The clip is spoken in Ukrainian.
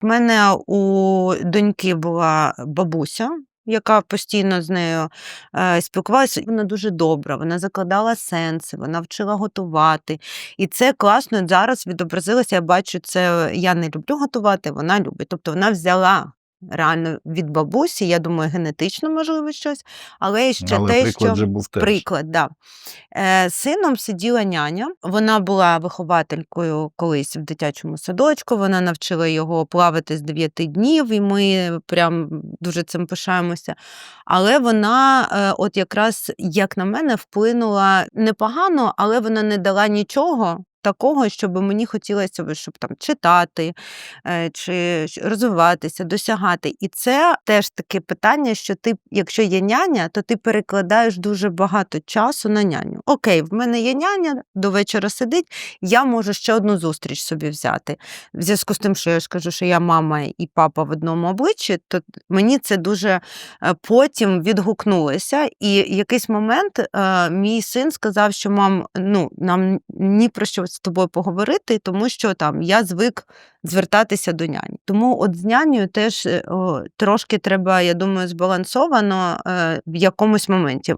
В мене у доньки була бабуся, яка постійно з нею е, спілкувалася. Вона дуже добра, вона закладала сенси, вона вчила готувати. І це класно зараз відобразилося. Я бачу, це я не люблю готувати, вона любить. Тобто вона взяла реально від бабусі, я думаю, генетично можливо щось, але ще Але те, приклад що був теж. приклад, да. Е, сином сиділа няня. Вона була вихователькою колись в дитячому садочку. Вона навчила його плавати з 9 днів, і ми прям дуже цим пишаємося. Але вона, е, от якраз, як на мене, вплинула непогано, але вона не дала нічого. Такого, щоб мені хотілося, щоб там читати е, чи розвиватися, досягати. І це теж таке питання, що ти, якщо є няня, то ти перекладаєш дуже багато часу на няню. Окей, в мене є няня, до вечора сидить, я можу ще одну зустріч собі взяти. В зв'язку з тим, що я ж кажу, що я мама і папа в одному обличчі, то мені це дуже е, потім відгукнулося. І якийсь момент е, мій син сказав, що мам, ну нам ні про що з тобою поговорити, тому що там я звик звертатися до няні. Тому от з нянею теж е, о, трошки треба, я думаю, збалансовано е, в якомусь моменті.